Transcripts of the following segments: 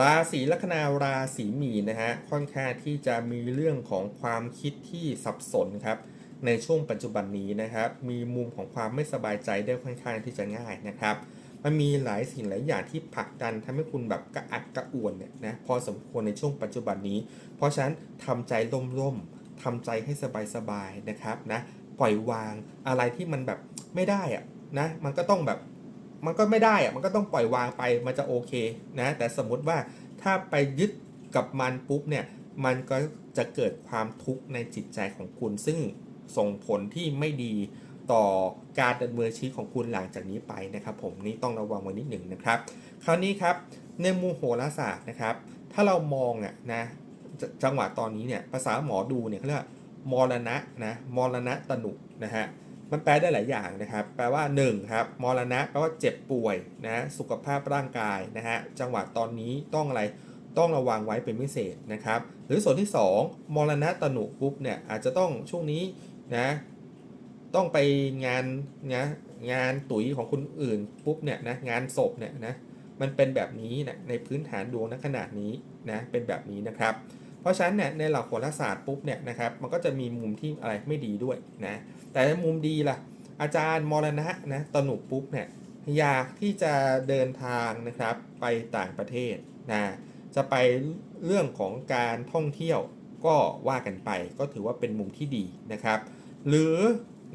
ราศีลัคนาราศีมีนะฮะค่อนข้างที่จะมีเรื่องของความคิดที่สับสนครับในช่วงปัจจุบันนี้นะครับ มีมุมของความไม่สบายใจได้ค่อนข้างที่จะง่ายนะครับ มันมีหลายสิ่งหลายอย่างที่ผลักดันทำให้คุณแบบกระอักกระอ่วนเนี่ยนะพอสมควรในช่วงปัจจุบันนี้ เพราะฉะนั้นทำใจร่มๆทำใจให้สบายๆนะครับนะปล่อยวางอะไรที่มันแบบไม่ได้อะนะมันก็ต้องแบบ มันก็ไม่ได้อะมันก็ต้องปล่อยวางไปมันจะโอเคนะแต่สมมติว่าถ้าไปยึดกับมันปุ๊บเนี่ยมันก็จะเกิดความทุกข์ในจิตใจของคุณ ซึ่งส่งผลที่ไม่ดีต่อการดำเนินชีวิตของคุณหลังจากนี้ไปนะครับผมนี่ต้องระวังไว้นิดหนึ่งนะครับ คราวนี้ครับในมุมโหราศาสตร์นะครับ ถ้าเรามองอะนะจจังหวะตอนนี้เนี่ยภาษาหมอดูเนี่ยเขาเรียกมรณะนะมรณะตนุนะฮะ มันแปลได้หลายอย่างนะครับ แปลว่า1ครับมรณะแปลว่าเจ็บป่วยนะสุขภาพร่างกายนะฮะจังหวะตอนนี้ต้องอะไรต้องระวังไว้เป็นพิเศษนะครับ หรือส่วนที่ 2 มรณะตนุปุ๊บเนี่ยอาจจะต้องช่วงนี้นะต้องไปงานนะงานตุ๋ยของคนอื่นปุ๊บเนี่ยนะงานศพเนี่ยนะมันเป็นแบบนี้นะในพื้นฐานดวงณขนาดนี้นะเป็นแบบนี้นะครับ เพราะฉะนั้นเนี่ยในหลักโหราศาสตร์ปุ๊บเนี่ยนะครับมันก็จะมีมุมที่อะไรไม่ดีด้วยนะแต่ในมุมดีล่ะอาจารย์มรณะนะตนุปุ๊บเนี่ยอยากที่จะเดินทางนะครับไปต่างประเทศนะจะไปเรื่องของการท่องเที่ยวก็ว่ากันไปก็ถือว่าเป็นมุมที่ดีนะครับ หรือ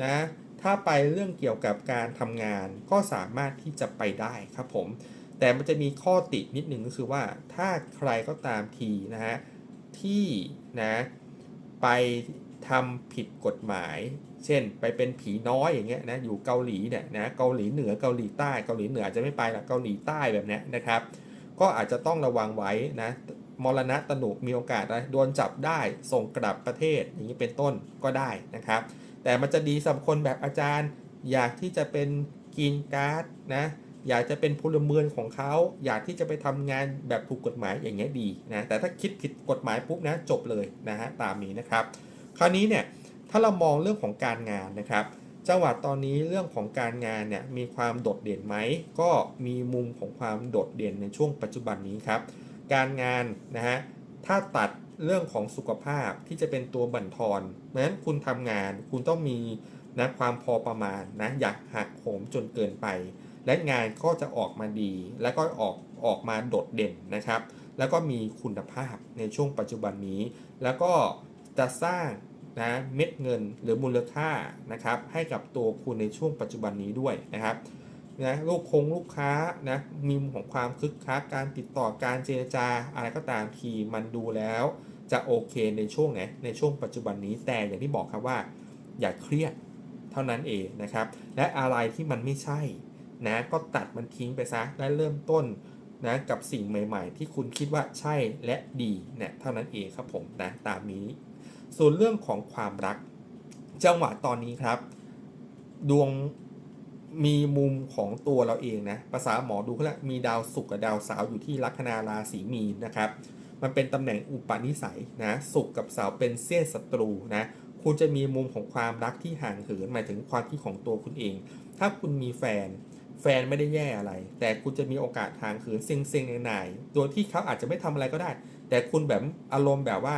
นะถ้าไปเรื่องเกี่ยวกับการทำงานก็สามารถที่จะไปได้ครับผม แต่มันจะมีข้อตินิดหนึ่งก็คือว่าถ้าใครก็ตามทีนะฮะ ที่นะไปทำผิดกฎหมาย เช่นไปเป็นผีน้อยอย่างเงี้ยนะอยู่เกาหลีเนี่ยนะเกาหลีเหนือเกาหลีใต้เกาหลีเหนืออาจจะไม่ไปละเกาหลีใต้แบบเนี้ยนะครับ ก็อาจจะต้องระวังไว้นะมรณะตนุมีโอกาสนะโดนจับได้ส่งกลับประเทศอย่างนี้เป็นต้นก็ได้นะครับ แต่มันจะดีสำหรับคนแบบอาจารย์อยากที่จะเป็นกินการ์ดนะ อยากจะเป็นพลเมืองของเขา อยากที่จะไปทำงานแบบถูกกฎหมายอย่างเงี้ยดีนะแต่ถ้าคิดผิดกฎหมายปุ๊บนะจบเลยนะฮะตามนี้นะครับ คราวนี้เนี่ยถ้าเรามองเรื่องของการงานนะครับจังหวัดตอนนี้เรื่องของการงานเนี่ยมีความโดดเด่นไหมก็มีมุมของความโดดเด่นในช่วงปัจจุบันนี้ครับ การงานนะฮะถ้าตัดเรื่องของสุขภาพที่จะเป็นตัวบั่นทอนเพราะฉะนั้นคุณทำงานคุณต้องมีนะความพอประมาณนะอยากหักโหมจนเกินไป และงานก็จะออกมาดี และก็ออกออกมาโดดเด่นนะครับ แล้วก็มีคุณภาพในช่วงปัจจุบันนี้ แล้วก็จะสร้างนะเม็ดเงินหรือมูลค่านะครับให้กับตัวคุณในช่วงปัจจุบันนี้ด้วยนะครับนะลูกคงลูกค้านะมีมุมของความคึกคักการติดต่อการเจรจาอะไรก็ตามทีมันดูแล้ว จะโอเคในช่วงไหนในช่วงปัจจุบันนี้แต่อย่างที่บอกครับว่า อย่าเครียดเท่านั้นเองนะครับ และอะไรที่มันไม่ใช่ นะก็ตัดมันทิ้งไปซะและเริ่มต้นนะกับสิ่งใหม่ ๆ ที่คุณคิดว่าใช่และดีเนี่ยเท่านั้นเองครับผมนะตามนี้ ส่วนเรื่องของความรัก จังหวะตอนนี้ครับ ดวงมีมุมของตัวเราเองนะภาษาหมอดูเขาเรียกมีดาวศุกร์กับดาวเสาร์อยู่ที่ลัคนาราศีมีนนะครับมันเป็นตำแหน่งอุปนิสัยนะศุกร์กับเสาร์เป็นเสี้ยนศัตรูนะคุณจะมีมุมของความรักที่ห่างเหินหมายถึงความคิดของตัวคุณเอง ถ้าคุณมีแฟน แฟนไม่ได้แย่อะไร แต่คุณจะมีโอกาสห่างเหินเซ็งๆในๆโดยที่เขาอาจจะไม่ทำอะไรก็ได้ แต่คุณแบบอารมณ์แบบว่า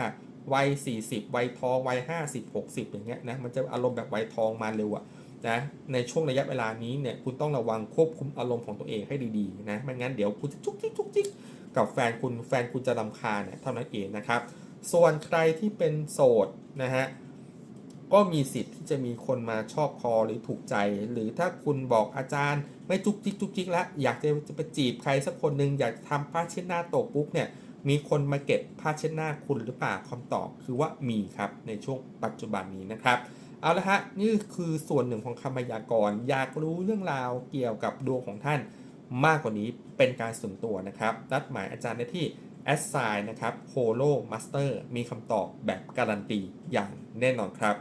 วัย 40 วัยทอง วัย 50 60 อย่างเงี้ยนะ มันจะอารมณ์แบบวัยทองมาเร็วอะนะ ในช่วงระยะเวลานี้เนี่ย คุณต้องระวังควบคุมอารมณ์ของตัวเองให้ดีๆนะ ไม่งั้นเดี๋ยวคุณจะจุกจิกจุกจิกกับแฟนคุณ แฟนคุณจะรำคาญเนี่ยเท่านั้นเองนะครับ ส่วนใครที่เป็นโสดนะฮะ ก็มีสิทธิ์ที่จะมีคนมาชอบคอหรือถูกใจ หรือถ้าคุณบอกอาจารย์ไม่จุกจิกจุกจิกแล้วอยากจะจะไปจีบใครสักคนหนึ่งอยากทำผ้าเช็ดหน้าตกปุ๊บเนี่ยมีคนมาเก็บผ้าเช็ดหน้าคุณหรือเปล่าคำตอบคือว่ามีครับในช่วงปัจจุบันนี้นะครับเอาละฮะนี่คือส่วนหนึ่งของคำพยากรณ์อยากรู้เรื่องราวเกี่ยวกับดวงของท่าน มากกว่านี้เป็นการส่วนตัวนะครับนัดหมายอาจารย์ได้ที่ a s s i g n นะครับ Holo Master มีคำตอบแบบการันตีอย่างแน่นอนครับ